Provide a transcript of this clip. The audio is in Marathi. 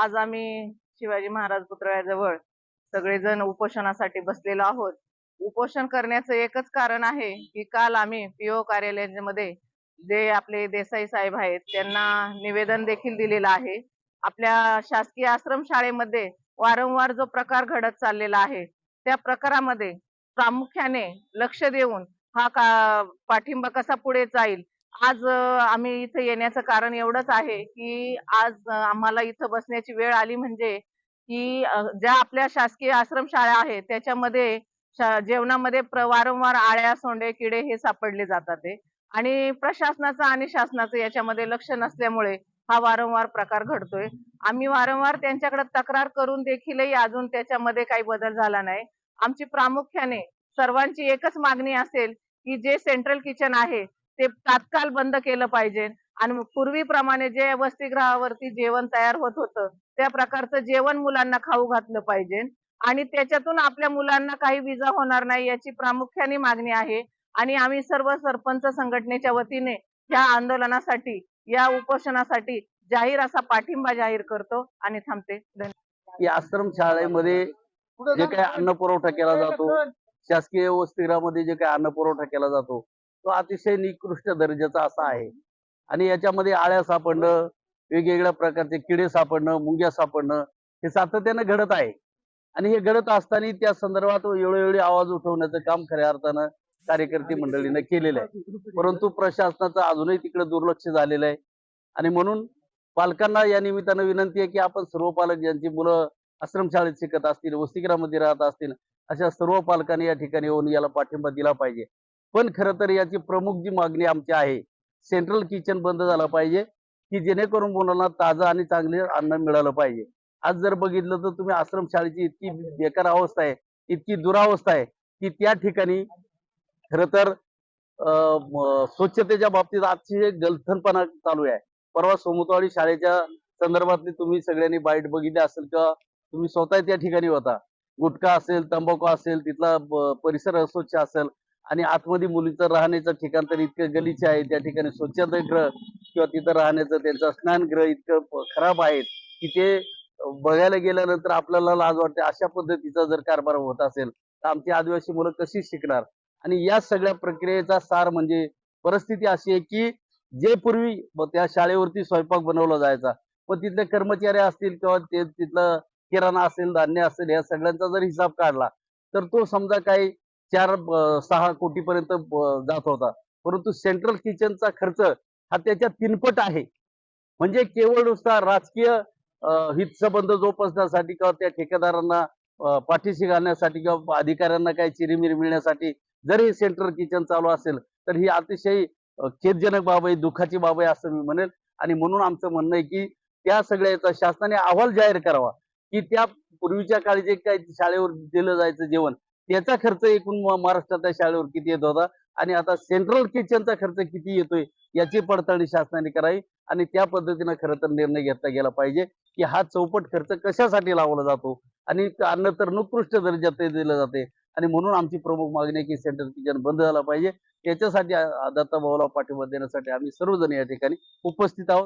आज आम्ही शिवाजी महाराज पुतळ्याजवळ सगळेजण उपोषणासाठी बसलेलो आहोत. उपोषण करण्याचं एकच कारण आहे की काल आम्ही पीओ कार्यालयामध्ये जे आपले देसाई साहेब आहेत त्यांना निवेदन देखील दिलेलं आहे. आपल्या शासकीय आश्रम शाळेमध्ये वारंवार जो प्रकार घडत चाललेला आहे त्या प्रकारामध्ये प्रामुख्याने लक्ष देऊन हा का पाठिंबा कसा पुढे जाईल आज आम्ही इथं येण्याचं कारण एवढंच आहे की आज आम्हाला इथं बसण्याची वेळ आली म्हणजे की ज्या आपल्या शासकीय आश्रम शाळा आहेत त्याच्यामध्ये जेवणामध्ये वारंवार आळ्या सोंडे किडे हे सापडले जातात आणि प्रशासनाचं आणि शासनाचं याच्यामध्ये लक्ष नसल्यामुळे हा वारंवार प्रकार घडतोय. आम्ही वारंवार त्यांच्याकडे तक्रार करून देखीलही अजून त्याच्यामध्ये काही बदल झाला नाही. आमची प्रामुख्याने सर्वांची एकच मागणी असेल की जे सेंट्रल किचन आहे ते तात्काळ बंद केलं पाहिजे. आणि पूर्वीप्रमाणे जे वसतिगृहावरती जेवण तयार होत होतं त्या प्रकारचं जेवण मुलांना खाऊ घातलं पाहिजे. आणि त्याच्यातून आपल्या मुलांना काही विजा होणार नाही याची प्रामुख्याने मागणी आहे. आणि आम्ही सर्व सरपंच संघटनेच्या वतीने या आंदोलनासाठी या उपोषणासाठी जाहीर असा पाठिंबा जाहीर करतो. आणि थांबते. धन्यवाद. की आश्रम शाळेमध्ये जे काही अन्न पुरवठा केला जातो शासकीय वसतिगृहामध्ये जे काही अन्न पुरवठा केला जातो तो अतिशय निकृष्ट दर्जाचा असा आहे. आणि याच्यामध्ये आळ्या सापडणं वेगवेगळ्या प्रकारचे किडे सापडणं मुंग्या सापडणं हे सातत्यानं घडत आहे. आणि हे घडत असताना त्या संदर्भात वेळोवेळी आवाज उठवण्याचं काम खऱ्या अर्थानं कार्यकर्ते मंडळीनं केलेलं आहे. परंतु प्रशासनाचं अजूनही तिकडे दुर्लक्ष झालेलं आहे. आणि म्हणून पालकांना या निमित्तानं विनंती आहे की आपण सर्व पालक ज्यांची मुलं आश्रमशाळेत शिकत असतील वसतिगृहामध्ये राहत असतील अशा सर्व पालकांनी या ठिकाणी येऊन याला पाठिंबा दिला पाहिजे. पण खरं तर याची प्रमुख जी मागणी आमची आहे सेंट्रल किचन बंद झालं पाहिजे की जेणेकरून मुलांना ताजं आणि चांगले अन्न मिळालं पाहिजे. आज जर बघितलं तर तुम्ही आश्रमशाळेची इतकी बेकार अवस्था आहे इतकी दुरावस्था आहे की त्या ठिकाणी खरं तर स्वच्छतेच्या बाबतीत अतिशय गलथनपणा चालू आहे. परवा सोमतवाडी शाळेच्या संदर्भातली तुम्ही सगळ्यांनी बाईट बघितली असेल किंवा तुम्ही स्वतः त्या ठिकाणी होता. गुटखा असेल तंबाखू असेल तिथला परिसर अस्वच्छ असेल आणि आतमध्ये मुलीचं राहण्याचं ठिकाण तर इतकं गलीचे आहे त्या ठिकाणी स्वच्छतागृह किंवा तिथं राहण्याचं त्यांचं स्नानगृह इतकं खराब आहेत की ते बघायला गेल्यानंतर आपल्याला लाज वाटते. अशा पद्धतीचा जर कारभार होत असेल तर आमची आदिवासी मुलं कशी शिकणार? आणि या सगळ्या प्रक्रियेचा सार म्हणजे परिस्थिती अशी आहे की जे पूर्वी त्या शाळेवरती स्वयंपाक बनवला जायचा पण तिथले कर्मचारी असतील किंवा ते तिथलं किराणा असेल धान्य असेल या सगळ्यांचा जर हिसाब काढला तर तो समजा काही चार सहा कोटीपर्यंत जात होता. परंतु सेंट्रल किचनचा खर्च हा त्याच्या तिनपट आहे. म्हणजे केवळ नुसता राजकीय हितसंबंध जोपासण्यासाठी किंवा त्या ठेकेदारांना पाठीशी घालण्यासाठी किंवा अधिकाऱ्यांना काही चिरीमिरी मिळण्यासाठी जर हे सेंट्रल किचन चालू असेल तर ही अतिशय खेदजनक बाब आहे दुःखाची बाब आहे असं मी म्हणेल. आणि म्हणून आमचं म्हणणं आहे की त्या सगळ्याचा शासनाने अहवाल जाहीर करावा की त्या पूर्वीच्या काळी जे काही शाळेवर दिलं जायचं जेवण त्याचा खर्च एकूण महाराष्ट्रातल्या शाळेवर किती येत होता? आणि आता सेंट्रल किचनचा खर्च किती येतोय? याची पडताळणी शासनाने करावी आणि त्या पद्धतीनं खरं तर निर्णय घेतला गेला पाहिजे की हा चौपट खर्च कशासाठी लावला जातो? आणि अन्न तर निकृष्ट दर्जात दिलं जाते. आणि म्हणून आमची प्रमुख मागणी आहे की सेंट्रल किचन बंद झाला पाहिजे. याच्यासाठी दत्ताभाऊला दत्ता भाऊला पाठिंबा देण्यासाठी आम्ही सर्वजण या ठिकाणी उपस्थित आहोत.